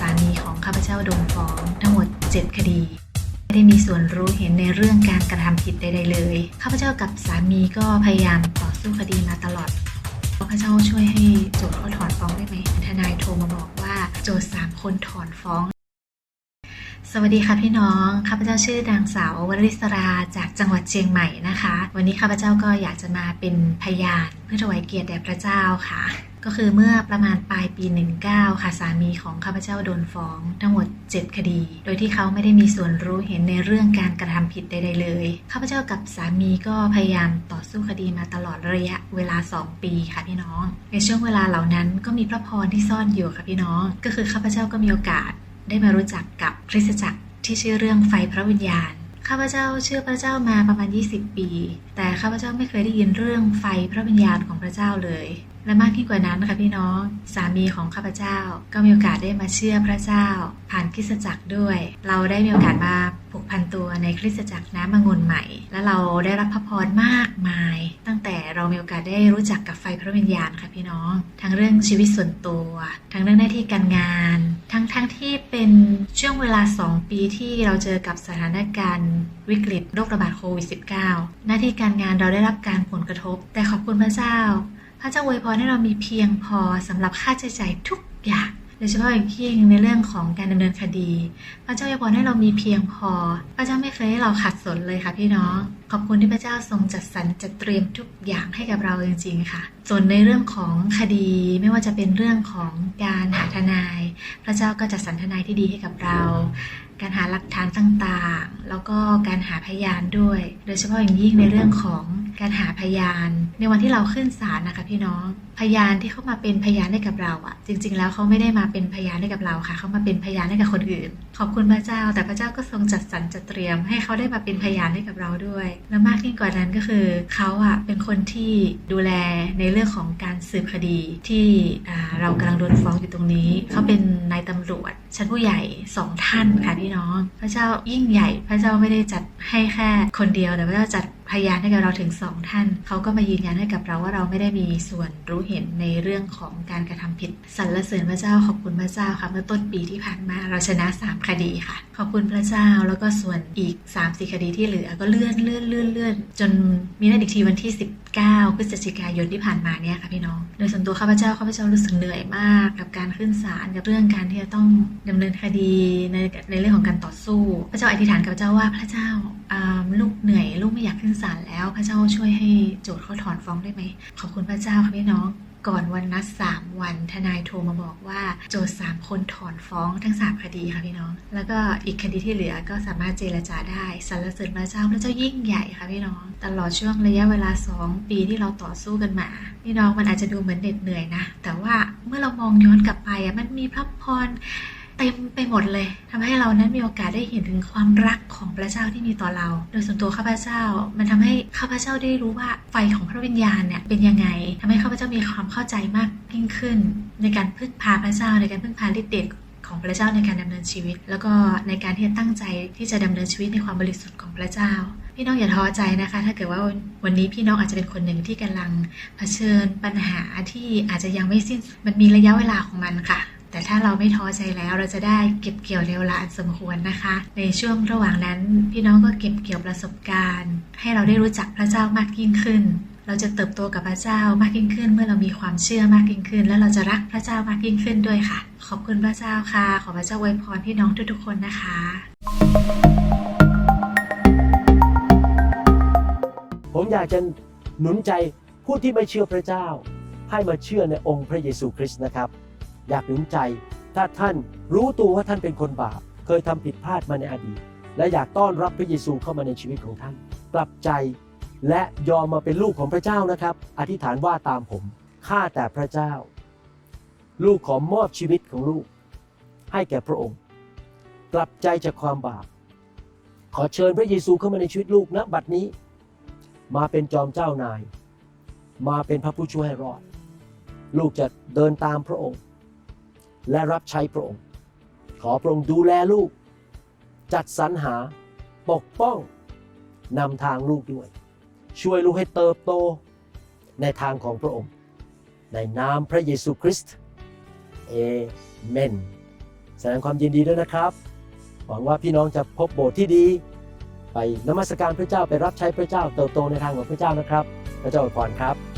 สามีของข้าพเจ้าโดนฟ้องทั้งหมด 7 คดี ไม่ได้มีส่วนรู้เห็นในเรื่องการกระทำผิดใดๆเลย ข้าพเจ้ากับสามีก็พยายามต่อสู้คดีมาตลอดข้าพเจ้าช่วยให้โจทย์เขาถอนฟ้องได้ไหมทนายโทรมาบอกว่าโจทย์สามคนถอนฟ้อง สวัสดีค่ะพี่น้อง ข้าพเจ้าชื่อนางสาววริศราจากจังหวัดเชียงใหม่นะคะ วันนี้ข้าพเจ้าก็อยากจะมาเป็นพยานเพื่อถวายเกียรติแด่พระเจ้าค่ะ ก็คือเมื่อประมาณปลายปี 19 ค่ะสามีของข้าพเจ้าโดนฟ้อง ทั้งหมด 7 คดี โดยที่เขาไม่ได้มีส่วนรู้เห็นในเรื่องการกระทำผิดใดๆเลยข้าพเจ้ากับสามีก็พยายามต่อสู้คดีมาตลอดระยะเวลา 2 ปีค่ะพี่น้อง ในช่วงเวลาเหล่านั้นก็มีพระพรที่ซ่อนอยู่ค่ะพี่น้อง ก็คือข้าพเจ้าก็มีโอกาส ได้มารู้จักกับคริสตจักรที่ชื่อเรื่องไฟพระวิญญาณข้าพเจ้าเชื่อพระเจ้ามาประมาณ 20 ปี แต่ข้าพเจ้าไม่เคยได้ยินเรื่องไฟพระวิญญาณของพระเจ้าเลย และมากยิ่งกว่านั้นค่ะพี่น้อง สามีของข้าพเจ้า ก็มีโอกาสได้มาเชื่อพระเจ้า ผ่านคริสตจักรด้วย เราได้มีโอกาสมาผูกพันตัวในคริสตจักรน้ำมงนใหม่ และเราได้รับพระพรมากมาย ตั้งแต่เรามีโอกาสได้รู้จักกับไฟพระวิญญาณค่ะพี่น้อง ทั้งเรื่องชีวิตส่วนตัว ทั้งเรื่องหน้าที่การงาน ทั้งทั้งที่เป็นช่วงเวลา 2 ปีที่เราเจอกับสถานการณ์วิกฤตโรคระบาดโควิด -19 หน้าที่การงานเราได้รับการผลกระทบ แต่ขอบคุณพระเจ้า ระเจ้าอวยพรให้เรามีเพียงพอสำหรับค่าใช้จ่ายทุกอย่างโดยเฉพาะอย่างยิ่งในเรื่องของการดำเนินคดี พระเจ้าอวยพรให้เรามีเพียงพอ พระเจ้าไม่เคยให้เราขัดสนเลยค่ะพี่น้อง ขอบคุณที่พระเจ้าทรงจัดสรรจัดเตรียมทุกอย่างให้กับเราจริงๆค่ะ ส่วนในเรื่องของคดีไม่ว่าจะเป็นเรื่องของการหาทนาย พระเจ้าก็จัดสรรทนายที่ดีให้กับเรา การหาหลักฐานต่างๆ แล้วก็การหาพยานด้วย โดยเฉพาะอย่างยิ่งในเรื่องของการหาพยาน ในวันที่เราขึ้นศาลนะคะพี่น้อง พยานที่เข้ามาเป็นพยานให้กับเราอะจริง ๆ แล้วเขาไม่ได้มาเป็นพยานให้กับเราค่ะ เขามาเป็นพยานให้กับคนอื่นขอบคุณพระเจ้า แต่พระเจ้าก็ทรงจัดสรรจัดเตรียมให้เขาได้มาเป็นพยานให้กับเราด้วย และมากยิ่งกว่านั้นก็คือเขาอะเป็นคนที่ดูแลในเรื่องของการสืบคดีที่เรากำลังโดนฟ้องอยู่ตรงนี้ เขาเป็นนายตำรวจ ชั้นผู้ใหญ่สองท่านค่ะพี่น้อง พระเจ้ายิ่งใหญ่ พระเจ้าไม่ได้จัดให้แค่คนเดียวแต่พระเจ้าจัด พยานให้กับเราถึงสองท่าน เขาก็มายืนยันให้กับเราว่าเราไม่ได้มีส่วนรู้เห็นในเรื่องของการกระทำผิดสรรเสริญพระเจ้าขอบคุณพระเจ้าค่ะเมื่อต้นปีที่ผ่านมาเราชนะสามคดีค่ะ ขอบคุณพระเจ้าแล้วก็ส่วนอีก3ามสี่คดีที่เหลือก็เลื่อนเลื่อนเลื่อนเลื่อนจนมีนัดอีกทีวันที่ 19พฤศจิกายนที่ผ่านมาเนี่ยค่ะพี่น้อง โดยส่วนตัวข้าพเจ้าข้าพเจ้ารู้สึกเหนื่อยมาก กับการขึ้นศาลกับเรื่องการที่จะต้องดำเนินคดีในในเรื่องของการต่อสู้ พระเจ้าอธิษฐานกับพระเจ้าว่าพระเจ้าอ่าลูกเหนื่อยลูกไม่อยากขึ้นศาลแล้วพระเจ้าช่วยให้โจทย์เขาถอนฟ้องได้ไหมขอบคุณพระเจ้าค่ะพี่น้องก่อนวันนัด 3 วันทนายโทรมาบอกว่าโจทย์3คนถอนฟ้องทั้ง 3 คดีค่ะพี่น้อง แล้วก็อีกคดีที่เหลือก็สามารถเจรจาได้สรรเสริญพระเจ้าพระเจ้ายิ่งใหญ่ค่ะพี่น้อง ตลอดช่วงระยะเวลา 2 ปีที่เราต่อสู้กันมาพี่น้องมันอาจจะดูเหมือนเหน็ดเหนื่อยนะ แต่ว่าเมื่อเรามองย้อนกลับไปอะมันมีพระพร ต็มไปหมดเลยทำให้เรานั้นมีโอกาสได้เห็นถึงความรักของพระเจ้าที่มีต่อเรา โดยส่วนตัวข้าพเจ้า มันทำให้ข้าพเจ้าได้รู้ว่าไฟของพระวิญญาณเนี่ยเป็นยังไงทำให้ข้าพเจ้ามีความเข้าใจมากยิ่งขึ้น ในการพึ่งพาพระเจ้าในการพึ่งพาฤทธิ์เดชของพระเจ้าในการดำเนินชีวิต แล้วก็ในการที่จะตั้งใจที่จะดำเนินชีวิตในความบริสุทธิ์ของพระเจ้า พี่น้องอย่าท้อใจนะคะ ถ้าเกิดว่าวันนี้พี่น้องอาจจะเป็นคนหนึ่งที่กำลังเผชิญปัญหาที่อาจจะยังไม่สิ้นมันมีระยะเวลาของมันค่ะ แต่ถ้าเราไม่ท้อใจแล้วเราจะได้เก็บเกี่ยวเร็วละอันสมควรนะคะ ในช่วงระหว่างนั้น พี่น้องก็เก็บเกี่ยวประสบการณ์ ให้เราได้รู้จักพระเจ้ามากยิ่งขึ้นเราจะเติบโตกับพระเจ้ามากยิ่งขึ้น เมื่อเรามีความเชื่อมากยิ่งขึ้น และเราจะรักพระเจ้ามากยิ่งขึ้นด้วยค่ะ ขอบคุณพระเจ้าค่ะ ขอพระเจ้าอวยพรพี่น้องทุกๆคนนะคะ ผมอยากจะหนุนใจผู้ที่ไม่เชื่อพระเจ้า ให้มาเชื่อในองค์พระเยซูคริสต์นะครับ อยากหนุนใจ ถ้าท่านรู้ตัวว่าท่านเป็นคนบาป เคยทำผิดพลาดมาในอดีต และอยากต้อนรับพระเยซูเข้ามาในชีวิตของท่าน กลับใจและยอมมาเป็นลูกของพระเจ้านะครับ อธิษฐานว่าตามผมข้าแต่พระเจ้า ลูกขอมอบชีวิตของลูก ให้แก่พระองค์ กลับใจจากความบาป ขอเชิญพระเยซูเข้ามาในชีวิตลูกณบัดนี้ มาเป็นจอมเจ้านาย มาเป็นพระผู้ช่วยให้รอด ลูกจะเดินตามพระองค์ และรับใช้พระองค์ ขอพระองค์ดูแลลูก จัดสรรหาปกป้องนำทางลูกด้วย ช่วยลูกให้เติบโตในทางของพระองค์ ในนามพระเยซูคริสต์เอเมนแสดงความยินดีด้วยนะครับ หวังว่าพี่น้องจะพบโบสถ์ที่ดี ไปนมัสการพระเจ้าไปรับใช้พระเจ้าเติบโตในทางของพระเจ้านะครับ พระเจ้าอวยพรครับ